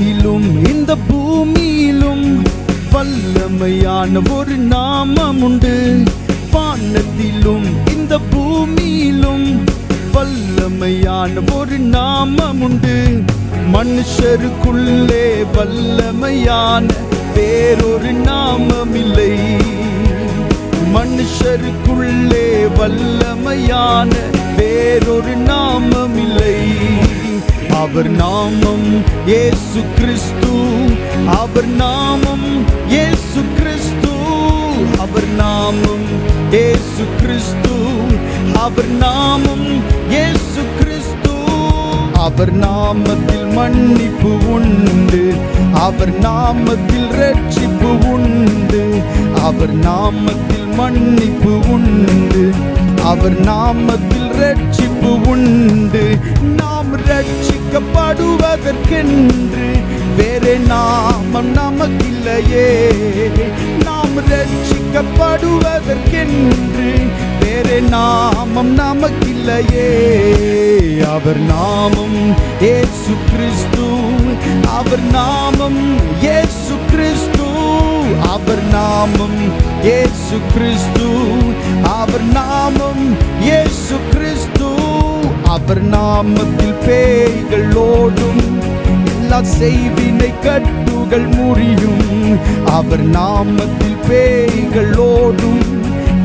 வானத்திலும் இந்த பூமியிலும் வல்லமையான ஒரு நாமம் உண்டு. வானத்திலும் இந்த பூமியிலும் வல்லமையான ஒரு நாமம் உண்டு. மனுஷருக்குள்ளே வல்லமையான வேறொரு நாமம் இல்லை. மனுஷருக்குள்ளே வல்லமையான வேறொரு நாமம் இல்லை. அவர் நாமம் இயேசு கிறிஸ்து. அவர் நாமம் இயேசு கிறிஸ்து. அவர் நாமம் இயேசு கிறிஸ்து. அவர் நாமம் இயேசு கிறிஸ்து. அவர் நாமத்தில் மன்னிப்பு உண்டு. அவர் நாமத்தில் ரட்சிப்பு உண்டு. அவர் நாமத்தில் மன்னிப்பு உண்டு. அவர் நாமத்தில் ரட்சிப்பு உண்டு. நாம் ரட்சிக்கப்படுவதற்கென்று வேறே நாமம் நமக்கில்லையே. நாம் ரட்சிக்கப்படுவதற்கென்று வேறே நாமம் நமக்கில்லையே. அவர் நாமம் ஏசு கிறிஸ்து. அவர் நாமம் ஏசு கிறிஸ்து. அவர் நாமம் ஏசு கிறிஸ்து. அவர் நாமம் அவர் நாமத்தில் பேய்கள் ஓடும். எல்லா செய்வினை கட்டுகள் முறியும். அவர் நாமத்தில் பேய்கள் ஓடும்.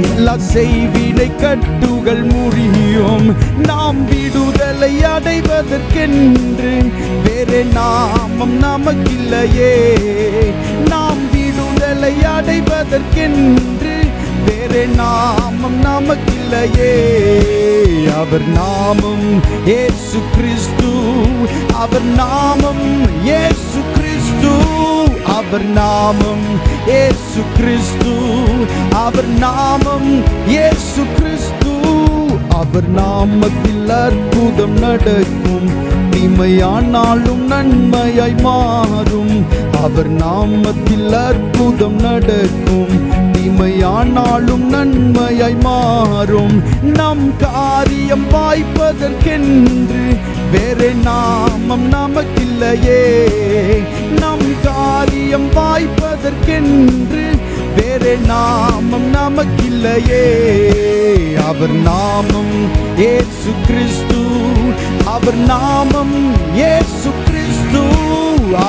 எல்லா செய்வினை கட்டுகள் முறியும். நாம் விடுதலை அடைவதற்கென்று வேறு நாமம் நமக்கில்லையே. நாம் விடுதலை அடைவதற்கென்று வேறே நாமம் நமக்கில்லையே. அவர் நாமம் ஏசு கிறிஸ்து. அவர் நாமம் ஏசு கிறிஸ்து. அவர் நாமம் ஏசு கிறிஸ்து. அவர் நாமம் ஏசு கிறிஸ்து. அவர் நாமத்தில் அற்புதம் நடக்கும். தீமையானாலும் நன்மையாய் மாறும். அவர் நாமத்தில் அற்புதம் நடக்கும். தீமையானாலும் நன்மையாய் மாறும். நம் காரியம் வாய்ப்பதற்கென்று வேறு நாமம் நமக்கில்லையே. நம் காரியம் வாய்ப்பதற்கென்று வேறு நாமம் நமக்கில்லையே. அவர் நாமம் ஏசு கிறிஸ்து. அவர் நாமம் ஏசு கிறிஸ்து.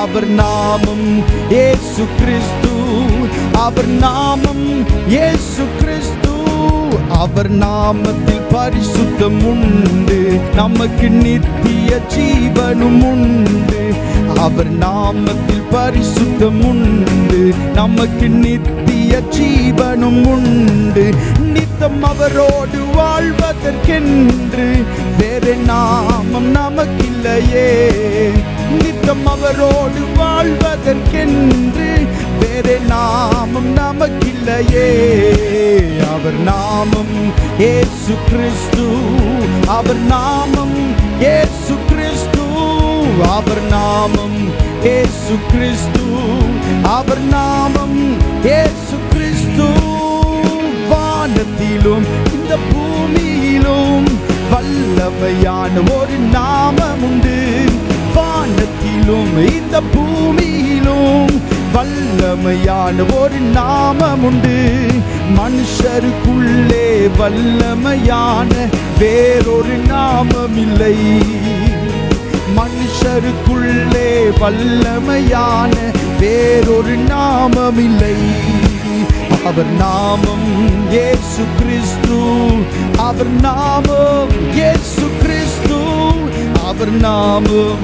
அவர் நாமம் ஏசு கிறிஸ்து. அவர் நாமம் இயேசு கிறிஸ்து. அவர் நாமத்தில் பரிசுத்தம் உண்டு. நமக்கு நித்திய ஜீவனும் உண்டு. அவர் நாமத்தில் பரிசுத்தம் உண்டு. நமக்கு நித்திய ஜீவனும் உண்டு. நித்தம் அவரோடு வாழ்வதற்கென்று வேறு நாமம் நமக்கில்லையே. நித்தம் அவரோடு வாழ்வதற்கென்று வேறு நாமம் நமக்கில்லையே. அவர் நாமம் ஏசு கிறிஸ்து. அவர் நாமம் ஏசு கிறிஸ்து. அவர் நாமம் ஏசு கிறிஸ்து. அவர் நாமம் ஏசு கிறிஸ்து. வானத்திலும் இந்த பூமியிலும் வல்லமையான ஒரு நாமம் உண்டு வானத்திலும் இந்த பூமியிலும் வல்லமையான ஒரு நாமம் உண்டு மனுஷருக்குள்ளே வல்லமையான வேறொரு நாமம் இல்லை மனுஷருக்குள்ளே வல்லமையான வேறொரு நாமம் இல்லை அவர் நாமம் இயேசு கிறிஸ்து. அவர் நாமம் இயேசு கிறிஸ்து. அவர் நாமம்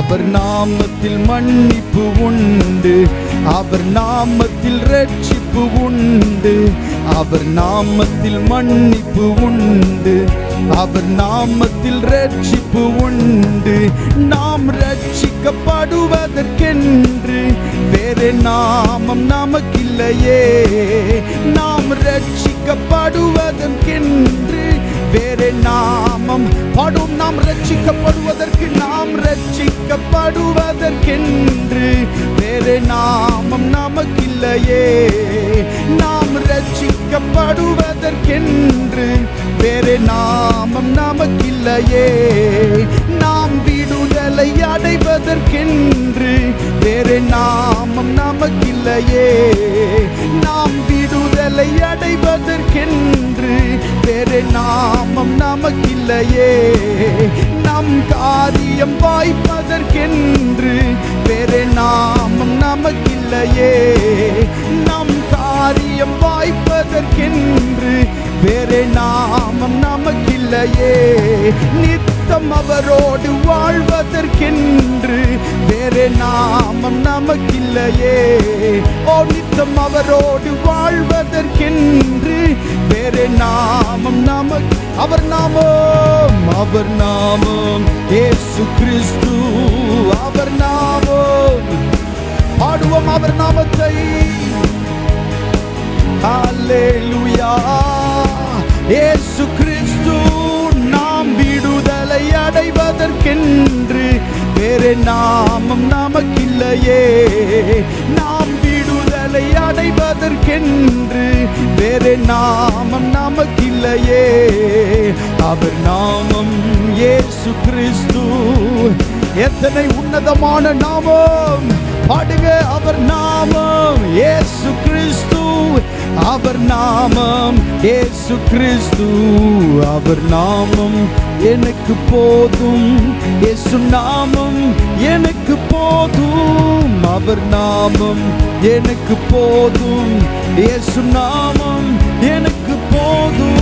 அவர் நாமத்தில் மன்னிப்பு உண்டு. அவர் நாமத்தில் ரட்சிப்பு உண்டு. அவர் நாமத்தில் மன்னிப்பு உண்டு. அவர் நாமத்தில் ரட்சிப்பு உண்டு. நாம் ரட்சிக்கப்படுவதற்கென்று வேறு நாமம் நமக்கில்லையே. நாம் ரட்சிக்கப்படுவதற்கென்று வேறு நாமம். பாடும் நாம் ரட்சிக்கப்படுவதற்கு நாம் ரட்சிக்கப்படுவதற்கென்று. வேறு நாமம் நமக்கில்லையே. நாம் ரட்சிக்கப்படுவதற்கென்று. வேறு நாமம் நமக்கில்லையே. நாம் விடுதலை அடைவதற்கென்று. வேறு நாமம் நமக்கில்லையே. நாம் விடுதலை அடைவதற்கென்று. வேறு நாமம் நமக்கில்லையே. நம் காரியம் வாய்ப்பதற்கென்று வேறு நாமம் நமக்கில்லையே. நம் காரியம் வாய்ப்பதற்கென்று வேறு நாமம் நமக்கில்லையே. நித்த நித்தம் அவரோடு வாழ்வதற்கென்று வேறே நாமம் நமக்கில்லையே. ஓ நித்தம் அவரோடு வாழ்வதற்கென்று வேறே நாமம் நமக்கு அவர் நாமம் அவர் நாமம் ஏசு கிறிஸ்து அவர் நாமம். நமக்கென்று வேறு நாமம் நமக்கில்லையே. நாம் விடுதலை அடைவதற்கென்று வேறு நாமம் நமக்கில்லையே. அவர் நாமம் ஏசு கிறிஸ்து. எத்தனை உன்னதமான நாமம். பாடுங்க அவர் நாமம் ஏசு கிறிஸ்து. அவர் நாமம் ஏசு கிறிஸ்து. அவர் நாமம் எனக்கு போதும். ஏசு நாமம் எனக்கு போதும். அவர் நாமம் எனக்கு போதும். ஏசு நாமம் எனக்கு போதும்.